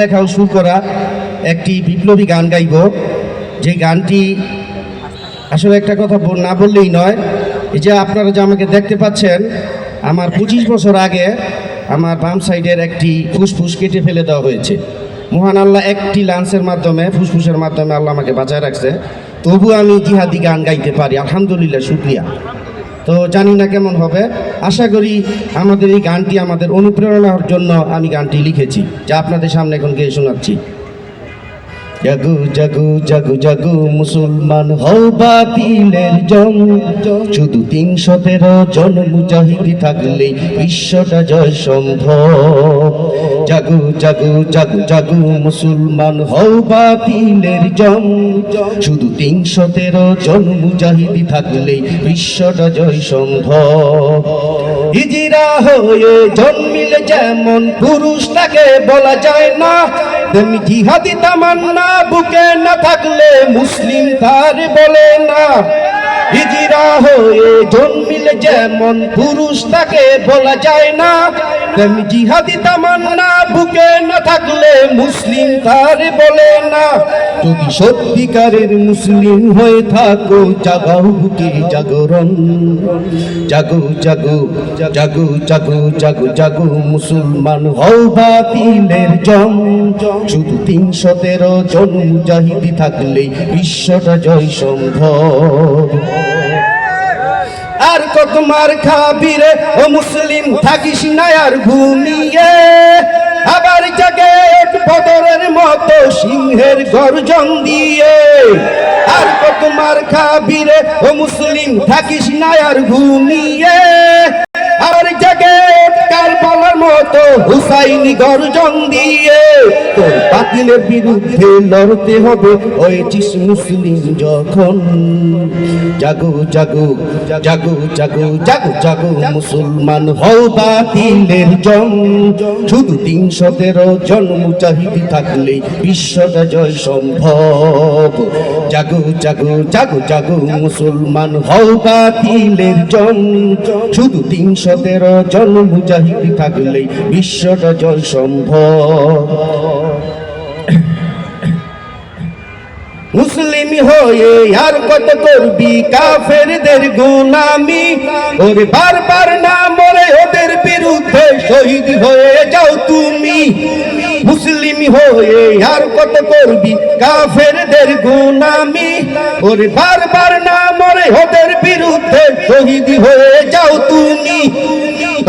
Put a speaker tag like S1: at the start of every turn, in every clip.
S1: লেখা ও সুর করা একটি বিপ্লবী গান গাইব। যে গানটি আসলে একটা কথা না বললেই নয়। এই যে আপনারা যে আমাকে দেখতে পাচ্ছেন, আমার পঁচিশ বছর আগে আমার বাম সাইডের একটি ফুসফুস কেটে ফেলে দেওয়া হয়েছে। মহান আল্লাহ একটি লান্সের মাধ্যমে, ফুসফুসের মাধ্যমে আল্লাহ আমাকে বাঁচায় রাখছে। তবু আমি জিহাদি গান গাইতে পারি। আলহামদুলিল্লাহ, শুক্রিয়া। তো জানি না কেমন হবে। আশা করি আমাদের এই গানটি আমাদের অনুপ্রেরণার জন্য আমি গানটি লিখেছি। যা আপনাদের সামনে এখন গিয়ে শোনাচ্ছি। জাগু জাগু জাগু জাগু, মুসলমান হও বাতিলের জম শুধু তিনশো তেরো জন মুজাহিদি থাকলে বিশ্বটা জয় সম্ভব জাগু জাগু জাগু জাগু, মুসলমান হও বাতিলের জম শুধু তিনশো তেরো জন মুজাহিদি থাকলে বিশ্বটা জয় সম্ভব হিজিরা হয়ে জন্মিলে যেমন পুরুষটাকে বলা যায় না, তেমনি জিহাদি তামান্না বুকে না থাকলে মুসলিম তার বলে না। হিজিরা হয়ে জন্মিলে যেমন পুরুষ তাকে বলা যায় না, তেমনি জিহাদি তামান্না বুকে না থাকলে মুসলিম তার বলে না। যদি সত্যিকারের মুসলিম হয়ে থাকো, জাগাও বুকে জাগরণ জাগো জাগো জাগো জাগো জাগো জাগো, মুসলমান হও বাতিলের জম শুধু তিনশো তেরো জন মুজাহিদি থাকলে বিশ্বটা জয় সম্ভব কত মার খাবি রে ও মুসলিম থাকিস না আর ঘুমিয়ে। আবার জাগে এক বদরের মতো সিংহের গর্জন দিয়ে। আর কত খাবিরে, ও মুসলিম থাকিস না আর ঘুমিয়ে। আবার জাগে মতো হুসাইনি গর্জন দিয়ে, তোর বাতিলের বিরুদ্ধে লড়তে হবে হয়েছিস মুসলিম যখন। জাগো জাগো জাগো জাগো জাগো জাগো, মুসলমান হও বাতিলের জন। শুধু তিনশো তেরো জন মুজাহিদি থাকলে বিশ্বটা জয় সম্ভব। জাগো জাগো জাগো জাগো, মুসলমান হও বাতিলের জন। শুধু তিনশো তেরো জন মুজাহিদি থাকলে বিশ্বটা জয় সম্ভব। মুসলিম হয়ে আর কত করবি? কাফেরদের গোলামি ওরে বারবার না মরে ওদের বিরুদ্ধে শহীদ হয়ে যাও তুমি। মুসলিম হয়ে আর কত করবি? কাফেরদের গোলামি ওরে বারবার না মরে ওদের বিরুদ্ধে শহীদ হয়ে যাও তুমি।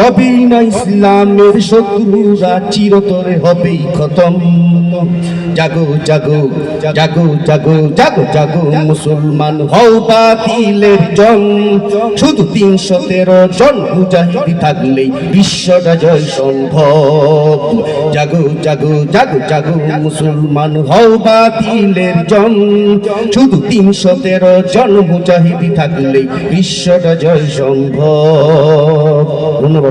S1: তবেই না ইসলামের শত্রুরা, চিরতরে হবেই খতম। জাগো জাগো জাগো জাগো জাগো জাগো, মুসলমান হও বাতিলের জন। শুধু তিনশো তেরো জন মুজাহিদি থাকলেই বিশ্বটা জয় সম্ভব। জাগো জাগো জাগো জাগো, মুসলমান হও বাতিলের জন। শুধু তিনশো তেরো জন মুজাহিদি থাকলেই বিশ্বটা জয় সম্ভব। ধন্যবাদ।